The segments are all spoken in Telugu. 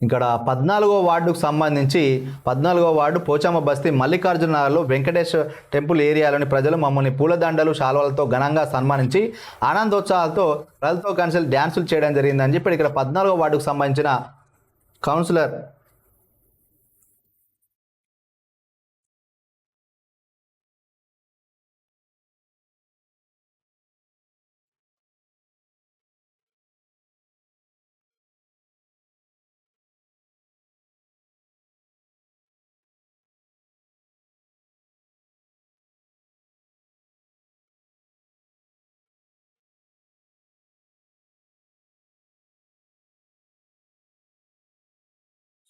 ఇక్కడ పద్నాలుగో వార్డుకు సంబంధించి పద్నాలుగో వార్డు పోచమ్మ బస్తీ మల్లికార్జున నగర్లో టెంపుల్ ఏరియాలోని ప్రజలు మమ్మల్ని పూలదండలు శాలువలతో ఘనంగా సన్మానించి ఆనందోత్సాహాలతో ప్రజలతో కలిసి డ్యాన్సులు చేయడం జరిగిందని చెప్పి ఇక్కడ పద్నాలుగో వార్డుకు సంబంధించిన కౌన్సిలర్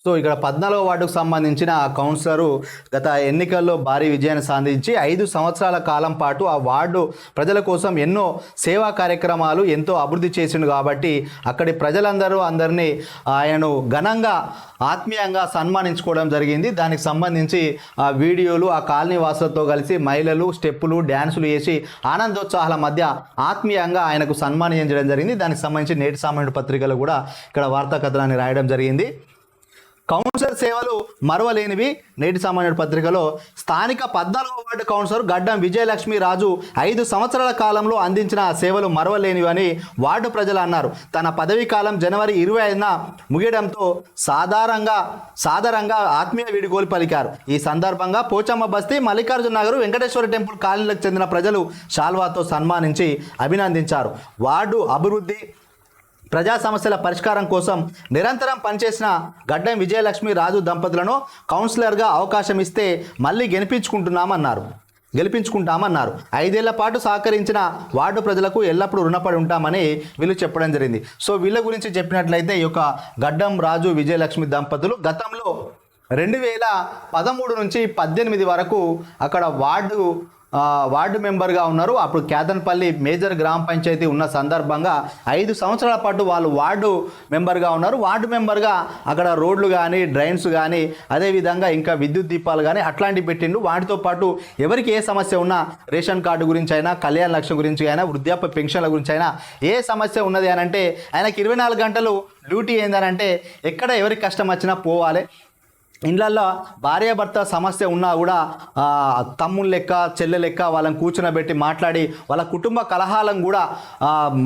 సో ఇక్కడ పద్నాలుగో వార్డుకు సంబంధించిన కౌన్సిలరు గత ఎన్నికల్లో భారీ విజయాన్ని సాధించి ఐదు సంవత్సరాల కాలం పాటు ఆ వార్డు ప్రజల కోసం ఎన్నో సేవా కార్యక్రమాలు ఎంతో అభివృద్ధి చేసిండు కాబట్టి అక్కడి ప్రజలందరూ అందరినీ ఆయనను ఘనంగా ఆత్మీయంగా సన్మానించుకోవడం జరిగింది. దానికి సంబంధించి ఆ వీడియోలు ఆ కాలనీ వాసులతో కలిసి మహిళలు స్టెప్పులు డ్యాన్సులు వేసి ఆనందోత్సాహాల మధ్య ఆత్మీయంగా ఆయనకు సన్మానించడం జరిగింది. దానికి సంబంధించి నేటి సామాన్య పత్రికలు కూడా ఇక్కడ వార్తా కథనాన్ని రాయడం జరిగింది. కౌన్సిలర్ సేవలు మరవలేనివి. నేటి సామాన్యుడు పత్రికలో స్థానిక పద్నాలుగో వార్డు కౌన్సిలర్ గడ్డం విజయలక్ష్మి రాజు ఐదు సంవత్సరాల కాలంలో అందించిన సేవలు మరవలేనివి అని వార్డు ప్రజలు అన్నారు. తన పదవీ కాలం జనవరి ఇరవై ఐదున ముగియడంతో సాధారణంగా సాధారణంగా ఆత్మీయ వీడుకోలు పలికారు. ఈ సందర్భంగా పోచమ్మ బస్తీ మల్లికార్జున నగర్ వెంకటేశ్వర టెంపుల్ కాలనీలకు చెందిన ప్రజలు షాల్వాతో సన్మానించి అభినందించారు. వార్డు అభివృద్ధి ప్రజా సమస్యల పరిష్కారం కోసం నిరంతరం పనిచేసిన గడ్డం విజయలక్ష్మి రాజు దంపతులను కౌన్సిలర్గా అవకాశం ఇస్తే మళ్ళీ గెలిపించుకుంటున్నామన్నారు. గెలిపించుకుంటామన్నారు. ఐదేళ్ళ పాటు సహకరించిన వార్డు ప్రజలకు ఎల్లప్పుడూ రుణపడి ఉంటామని వీళ్ళు చెప్పడం జరిగింది. సో వీళ్ళ గురించి చెప్పినట్లయితే ఈ యొక్క గడ్డం రాజు విజయలక్ష్మి దంపతులు గతంలో రెండు వేల పదమూడు నుంచి పద్దెనిమిది వరకు అక్కడ వార్డు వార్డు మెంబర్గా ఉన్నారు. అప్పుడు కేదన్పల్లి మేజర్ గ్రామ పంచాయతీ ఉన్న సందర్భంగా ఐదు సంవత్సరాల పాటు వాళ్ళు వార్డు మెంబర్గా ఉన్నారు. వార్డు మెంబర్గా అక్కడ రోడ్లు కానీ డ్రైన్స్ కానీ అదేవిధంగా ఇంకా విద్యుత్ దీపాలు కానీ అట్లాంటివి పెట్టిండు. వాటితో పాటు ఎవరికి ఏ సమస్య ఉన్నా రేషన్ కార్డు గురించి అయినా కళ్యాణ లక్ష్యం గురించి అయినా వృద్ధాప్య పెన్షన్ల గురించి అయినా ఏ సమస్య ఉన్నది అని అంటే ఆయనకి ఇరవై నాలుగు గంటలు డ్యూటీ ఏందనంటే ఎక్కడ ఎవరికి కష్టం వచ్చినా పోవాలి. ఇండ్లల్లో భార్యాభర్త సమస్య ఉన్నా కూడా తమ్ముళ్ళ లెక్క చెల్లె లెక్క వాళ్ళని కూర్చునబెట్టి మాట్లాడి వాళ్ళ కుటుంబ కలహాలను కూడా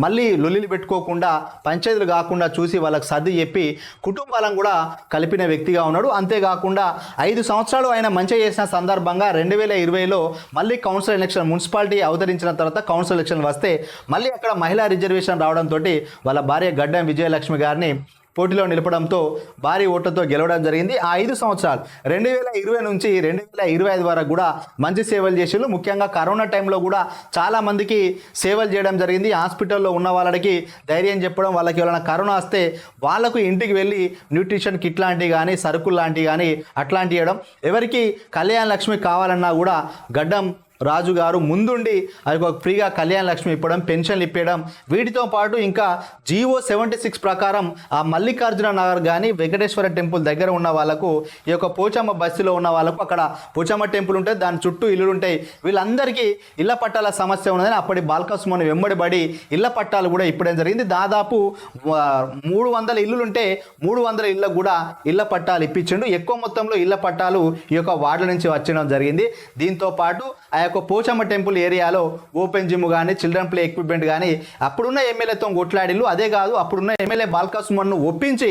మళ్ళీ లొల్లిలు పెట్టుకోకుండా పంచాయతీలు కాకుండా చూసి వాళ్ళకి సర్ది చెప్పి కుటుంబాలను కూడా కలిపిన వ్యక్తిగా ఉన్నాడు. అంతేకాకుండా ఐదు సంవత్సరాలు ఆయన మంచి చేసిన సందర్భంగా రెండు వేల ఇరవైలో మళ్ళీ కౌన్సిల్ ఎలక్షన్ మున్సిపాలిటీ అవతరించిన తర్వాత కౌన్సిల్ ఎలక్షన్ వస్తే మళ్ళీ అక్కడ మహిళా రిజర్వేషన్ రావడంతో వాళ్ళ భార్య గడ్డం విజయలక్ష్మి గారిని పోటీలో నిలపడంతో భారీ ఓట్లతో గెలవడం జరిగింది. ఆ ఐదు సంవత్సరాలు రెండు వేల ఇరవై నుంచి రెండు వేల ఇరవై ఐదు వరకు కూడా మంచి సేవలు చేసిండ్రు. ముఖ్యంగా కరోనా టైంలో కూడా చాలా మందికి సేవలు చేయడం జరిగింది. హాస్పిటల్లో ఉన్న వాళ్ళకి ధైర్యం చెప్పడం వాళ్ళకి ఎవరైనా కరోనా వస్తే వాళ్ళకు ఇంటికి వెళ్ళి న్యూట్రిషన్ కిట్ లాంటివి కానీ సరుకులు లాంటివి కానీ అట్లాంటివి ఇవ్వడం. ఎవరికి కళ్యాణ లక్ష్మి కావాలన్నా కూడా గడ్డం రాజు గారు ముందుండి అది ఒక ఫ్రీగా కళ్యాణ లక్ష్మి ఇప్పడం పెన్షన్లు ఇప్పడం వీటితో పాటు ఇంకా జీవో సెవెంటీ సిక్స్ ప్రకారం ఆ మల్లికార్జున నగర్ కానీ వెంకటేశ్వర టెంపుల్ దగ్గర ఉన్న వాళ్ళకు ఈ యొక్క పోచమ్మ బస్సులో ఉన్న వాళ్ళకు అక్కడ పోచమ్మ టెంపుల్ ఉంటే దాని చుట్టూ ఇల్లులు ఉంటాయి వీళ్ళందరికీ ఇళ్ళ పట్టాల సమస్య ఉన్నదని అప్పటి బాల్కస్మని వెంబడిబడి ఇళ్ళ పట్టాలు కూడా ఇప్పుడే జరిగింది? దాదాపు మూడు వందల ఇల్లులు ఉంటే మూడు వందల ఇళ్ళకు కూడా ఇళ్ళ పట్టాలు ఇప్పించిండు. ఎక్కువ మొత్తంలో ఇళ్ళ పట్టాలు ఈ యొక్క వార్డుల నుంచి వచ్చడం జరిగింది. దీంతో పాటు ఆ యొక్క పోచమ్మ టెంపుల్ ఏరియాలో ఓపెన్ జిమ్ కానీ చిల్డ్రన్ ప్లే ఎక్విప్మెంట్ కానీ అప్పుడున్న ఎమ్మెల్యేతో కొట్లాడిల్లు. అదే కాదు అప్పుడున్న ఎమ్మెల్యే బాల్కసుమన్ను ఒప్పించి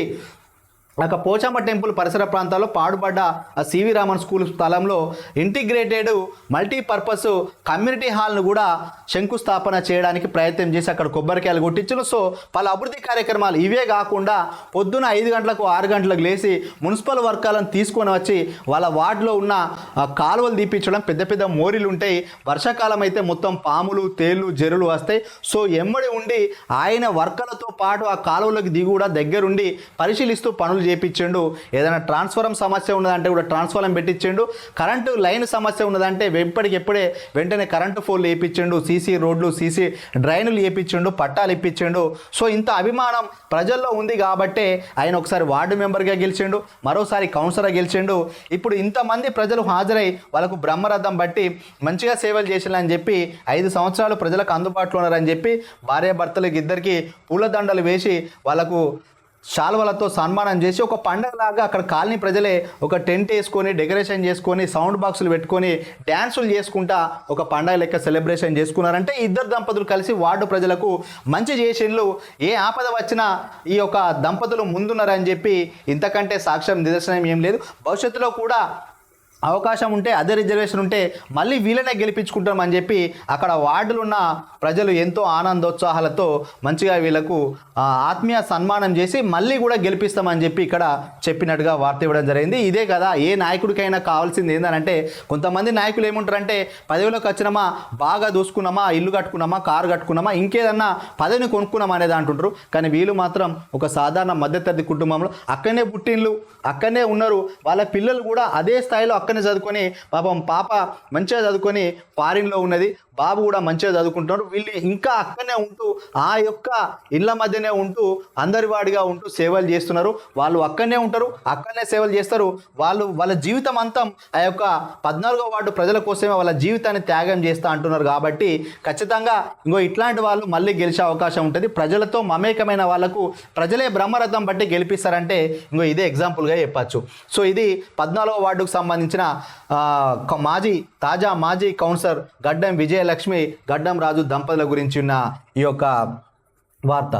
ఆ పోచమ్మ టెంపుల్ పరిసర ప్రాంతాల్లో పాడుపడ్డ ఆ సివి రామన్ స్కూల్ స్థలంలో ఇంటిగ్రేటెడ్ మల్టీపర్పస్ కమ్యూనిటీ హాల్ను కూడా శంకుస్థాపన చేయడానికి ప్రయత్నం చేసి అక్కడ కొబ్బరికాయలు కొట్టించారు సో పలు అభివృద్ధి కార్యక్రమాలు ఇవే కాకుండా పొద్దున ఐదు గంటలకు ఆరు గంటలకు లేచి మున్సిపల్ వర్గాలను తీసుకొని వచ్చి వాళ్ళ వార్డులో ఉన్న ఆ, కాలువలు తీపించడం పెద్ద పెద్ద మోరీలు ఉంటాయి. వర్షాకాలం అయితే మొత్తం పాములు తేళ్ళు జరులు వస్తాయి. సో ఎమ్మడి ఉండి ఆయన వర్కలతో పాటు ఆ కాలువలకు దిగి కూడా దగ్గరుండి పరిశీలిస్తూ పనులు చేపించిండు ఏదైనా ట్రాన్స్ఫారం సమస్య ఉన్నదంటే కూడా ట్రాన్స్ఫారం పెట్టించిండు కరెంటు లైన్ సమస్య ఉన్నదంటే ఎప్పటికెప్పుడే వెంటనే కరెంటు ఫోన్లు వేయించిండు సీసీ రోడ్లు సీసీ డ్రైన్లు వేయించిండు పట్టాలు ఇప్పించిండు సో ఇంత అభిమానం ప్రజల్లో ఉంది కాబట్టే ఆయన ఒకసారి వార్డు మెంబర్గా గెలిచిండు మరోసారి కౌన్సిలర్ గెలిచిండు. ఇప్పుడు ఇంతమంది ప్రజలు హాజరై వాళ్ళకు బ్రహ్మరథం బట్టి మంచిగా సేవలు చేసినని చెప్పి ఐదు సంవత్సరాలు ప్రజలకు అందుబాటులో ఉన్నారని చెప్పి భార్యాభర్తలకు ఇద్దరికి పూలదండలు వేసి వాళ్ళకు శాల్వలతో సన్మానం చేసి ఒక పండగలాగా అక్కడ కాలనీ ప్రజలే ఒక టెంట్ వేసుకొని డెకరేషన్ చేసుకొని సౌండ్ బాక్సులు పెట్టుకొని డ్యాన్సులు చేసుకుంటా ఒక పండగ లెక్క సెలబ్రేషన్ చేసుకున్నారంటే ఇద్దరు దంపతులు కలిసి వార్డు ప్రజలకు మంచి చేసిండ్లు. ఏ ఆపద వచ్చినా ఈ యొక్క దంపతులు ముందున్నారని చెప్పి ఇంతకంటే సాక్ష్యం నిదర్శనం ఏం లేదు. భవిష్యత్తులో కూడా అవకాశం ఉంటే అదే రిజర్వేషన్ ఉంటే మళ్ళీ వీళ్ళనే గెలిపించుకుంటామని చెప్పి అక్కడ వార్డులు ఉన్న ప్రజలు ఎంతో ఆనందోత్సాహాలతో మంచిగా వీళ్ళకు ఆత్మీయ సన్మానం చేసి మళ్ళీ కూడా గెలిపిస్తామని చెప్పి ఇక్కడ చెప్పినట్టుగా వార్త ఇవ్వడం జరిగింది. ఇదే కదా ఏ నాయకుడికైనా కావాల్సింది ఏంటంటే కొంతమంది నాయకులు ఏముంటారంటే పదవిలోకి వచ్చినామా బాగా దూసుకున్నామా ఇల్లు కట్టుకున్నామా కారు కట్టుకున్నామా ఇంకేదన్నా పదవిని కొనుక్కున్నామా అనేది అంటుంటారు కానీ వీళ్ళు మాత్రం ఒక సాధారణ మధ్యతరగతి కుటుంబంలో అక్కడనే పుట్టిండ్లు అక్కడనే ఉన్నారు. వాళ్ళ పిల్లలు కూడా అదే స్థాయిలో అక్కడ పక్కనే చదువుకొని పాపం పాప మంచిగా చదువుకొని ఫారిన్లో ఉన్నది. బాబు కూడా మంచిగా చదువుకుంటున్నారు వీళ్ళు ఇంకా అక్కడనే ఉంటూ ఆ యొక్క ఇళ్ళ మధ్యనే ఉంటూ అందరి వాడిగా ఉంటూ సేవలు చేస్తున్నారు. వాళ్ళు అక్కడనే ఉంటారు. అక్కడనే సేవలు చేస్తారు. వాళ్ళు వాళ్ళ జీవితం అంతం ఆ యొక్క పద్నాలుగో వార్డు ప్రజల కోసమే వాళ్ళ జీవితాన్ని త్యాగం చేస్తా అంటున్నారు. కాబట్టి ఖచ్చితంగా ఇంకో ఇట్లాంటి వాళ్ళు మళ్ళీ గెలిచే అవకాశం ఉంటుంది. ప్రజలతో మమేకమైన వాళ్ళకు ప్రజలే బ్రహ్మరథం బట్టి గెలిపిస్తారంటే ఇంకో ఇదే ఎగ్జాంపుల్గా చెప్పచ్చు. సో ఇది పద్నాలుగో వార్డుకు సంబంధించిన ఆ, మాజీ తాజా మాజీ కౌన్సిలర్ గడ్డం విజయలక్ష్మి గడ్డం రాజు దంపతుల గురించి ఉన్న ఈ యొక్క వార్త.